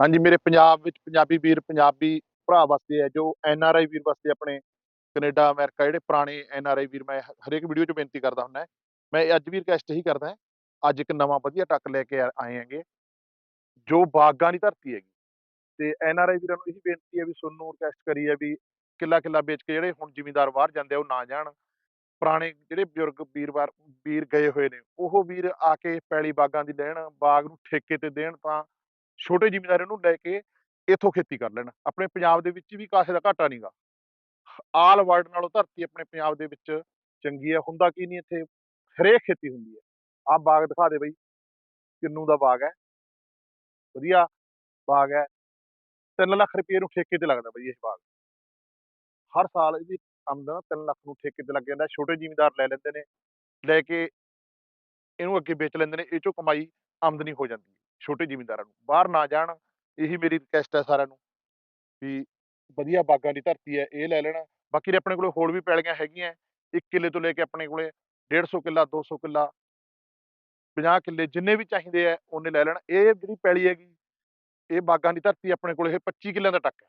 ਹਾਂਜੀ, ਮੇਰੇ ਪੰਜਾਬ ਵਿੱਚ ਪੰਜਾਬੀ ਵੀਰ, ਪੰਜਾਬੀ ਭਰਾ ਵਸਦੇ ਆ ਜੋ ਐਨ ਆਰ ਆਈ ਵੀਰ ਵਸਦੇ ਆਪਣੇ ਕੈਨੇਡਾ, ਅਮਰੀਕਾ ਜਿਹੜੇ ਪੁਰਾਣੇ ਐਨ ਆਰ ਆਈ ਵੀਰ, ਮੈਂ ਹਰੇਕ ਵੀਡੀਓ 'ਚ ਬੇਨਤੀ ਕਰਦਾ ਹੁੰਦਾ ਮੈਂ ਅੱਜ ਵੀ ਰਿਕਵੈਸਟ ਹੀ ਕਰਦਾ ਅੱਜ ਇੱਕ ਨਵਾਂ ਵਧੀਆ ਟੱਕ ਲੈ ਕੇ ਆਏ ਹੈਗੇ। ਜੋ ਬਾਗਾਂ ਦੀ ਧਰਤੀ ਹੈਗੀ, ਤੇ ਐਨ ਆਰ ਆਈ ਵੀਰਾਂ ਨੂੰ ਇਹੀ ਬੇਨਤੀ ਹੈ ਵੀ ਤੁਹਾਨੂੰ ਰਿਕਵੈਸਟ ਕਰੀ ਹੈ ਵੀ ਕਿੱਲਾ ਕਿੱਲਾ ਵੇਚ ਕੇ ਜਿਹੜੇ ਹੁਣ ਜ਼ਿਮੀਂਦਾਰ ਬਾਹਰ ਜਾਂਦੇ ਆ, ਉਹ ਨਾ ਜਾਣ। ਪੁਰਾਣੇ ਜਿਹੜੇ ਬਜ਼ੁਰਗ ਵੀਰਵਾਰ ਵੀਰ ਗਏ ਹੋਏ ਨੇ, ਉਹ ਵੀਰ ਆ ਕੇ ਪੈਲੀ ਬਾਗਾਂ ਦੀ ਲੈਣ, ਬਾਗ ਨੂੰ ਠੇਕੇ ਤੇ ਦੇਣ ਤਾਂ ਛੋਟੇ ਜ਼ਿਮੀਂਦਾਰ ਇਹਨੂੰ ਲੈ ਕੇ ਇੱਥੋਂ ਖੇਤੀ ਕਰ ਲੈਣ। ਆਪਣੇ ਪੰਜਾਬ ਦੇ ਵਿੱਚ ਵੀ ਕਾਸੇ ਦਾ ਘਾਟਾ ਨਹੀਂਗਾ ਆਲ ਵਰਲਡ ਨਾਲੋਂ ਧਰਤੀ ਆਪਣੇ ਪੰਜਾਬ ਦੇ ਵਿੱਚ ਚੰਗੀ ਹੈ ਹੁੰਦਾ ਕੀ ਨਹੀਂ ਇੱਥੇ? ਹਰੇਕ ਖੇਤੀ ਹੁੰਦੀ ਹੈ ਆਹ ਬਾਗ ਦਿਖਾ ਦੇ ਬਈ, ਕਿੰਨੂ ਦਾ ਬਾਗ ਹੈ ਵਧੀਆ ਬਾਗ ਹੈ 3 ਲੱਖ ਰੁਪਏ ਨੂੰ ਠੇਕੇ ਤੇ ਲੱਗਦਾ ਬਈ ਇਹ ਬਾਗ। ਹਰ ਸਾਲ ਇਹਦੀ ਆਮਦਨ 3 ਲੱਖ ਨੂੰ ਠੇਕੇ ਤੇ ਲੱਗ ਜਾਂਦਾ। ਛੋਟੇ ਜ਼ਿਮੀਂਦਾਰ ਲੈ ਲੈਂਦੇ ਨੇ, ਲੈ ਕੇ ਇਹਨੂੰ ਅੱਗੇ ਵੇਚ ਲੈਂਦੇ ਨੇ, ਇਹ ਚੋਂ ਕਮਾਈ ਆਮਦਨੀ ਹੋ ਜਾਂਦੀ ਹੈ ਛੋਟੇ ਜ਼ਿਮੀਂਦਾਰਾਂ ਨੂੰ, ਬਾਹਰ ਨਾ ਜਾਣ, ਇਹੀ ਮੇਰੀ ਰਿਕਵੈਸਟ ਹੈ ਸਾਰਿਆਂ ਨੂੰ ਵੀ ਵਧੀਆ ਬਾਗਾਂ ਦੀ ਧਰਤੀ ਹੈ, ਇਹ ਲੈ ਲੈਣਾ। ਬਾਕੀ ਦੇ ਆਪਣੇ ਕੋਲੇ ਹੋਰ ਵੀ ਪੈਲੀਆਂ ਹੈਗੀਆਂ 1 ਕਿੱਲੇ ਤੋਂ ਲੈ ਕੇ ਆਪਣੇ ਕੋਲੇ 150 ਕਿੱਲਾ 200 ਕਿੱਲਾ 50 ਕਿੱਲੇ ਜਿੰਨੇ ਵੀ ਚਾਹੀਦੇ ਆ ਉਹਨੇ ਲੈ ਲੈਣ। ਇਹ ਜਿਹੜੀ ਪੈਲੀ ਹੈਗੀ, ਇਹ ਬਾਗਾਂ ਦੀ ਧਰਤੀ ਆਪਣੇ ਕੋਲ ਇਹ 25 ਕਿੱਲਿਆਂ ਦਾ ਟੱਕ ਹੈ।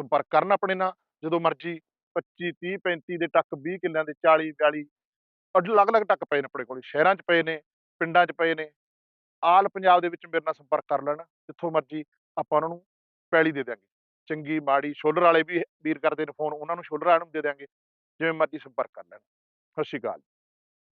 ਸੰਪਰਕ ਕਰਨ ਆਪਣੇ ਨਾਲ, ਜਦੋਂ ਮਰਜ਼ੀ 25 30 35 ਦੇ ਟੱਕ 20 ਕਿੱਲਿਆਂ ਦੇ 40 42 ਅਲੱਗ-ਅਲੱਗ ਟੱਕ ਪਏ ਨੇ ਆਪਣੇ ਕੋਲ, ਸ਼ਹਿਰਾਂ 'ਚ ਪਏ ਨੇ, ਪਿੰਡਾਂ 'ਚ ਪਏ ਨੇ। ਆਲ ਪੰਜਾਬ ਦੇ ਵਿੱਚ ਮੇਰੇ ਨਾਲ ਸੰਪਰਕ ਕਰ ਲੈਣ, ਜਿੱਥੋਂ ਮਰਜ਼ੀ ਆਪਾਂ ਉਹਨਾਂ ਨੂੰ ਪੈਲੀ ਦੇ ਦਿਆਂਗੇ। ਚੰਗੀ, ਮਾੜੀ ਸ਼ੋਲਰ ਵਾਲੇ ਵੀ, ਵੀਰ ਕਰਦੇ ਨੇ ਫੋਨ, ਉਹਨਾਂ ਨੂੰ ਸ਼ੋਲਰ ਵਾਲਿਆਂ ਨੂੰ ਦੇ ਦਿਆਂਗੇ, ਜਿਵੇਂ ਮਰਜ਼ੀ ਸੰਪਰਕ ਕਰ ਲੈਣ। ਸਤਿ ਸ਼੍ਰੀ ਅਕਾਲ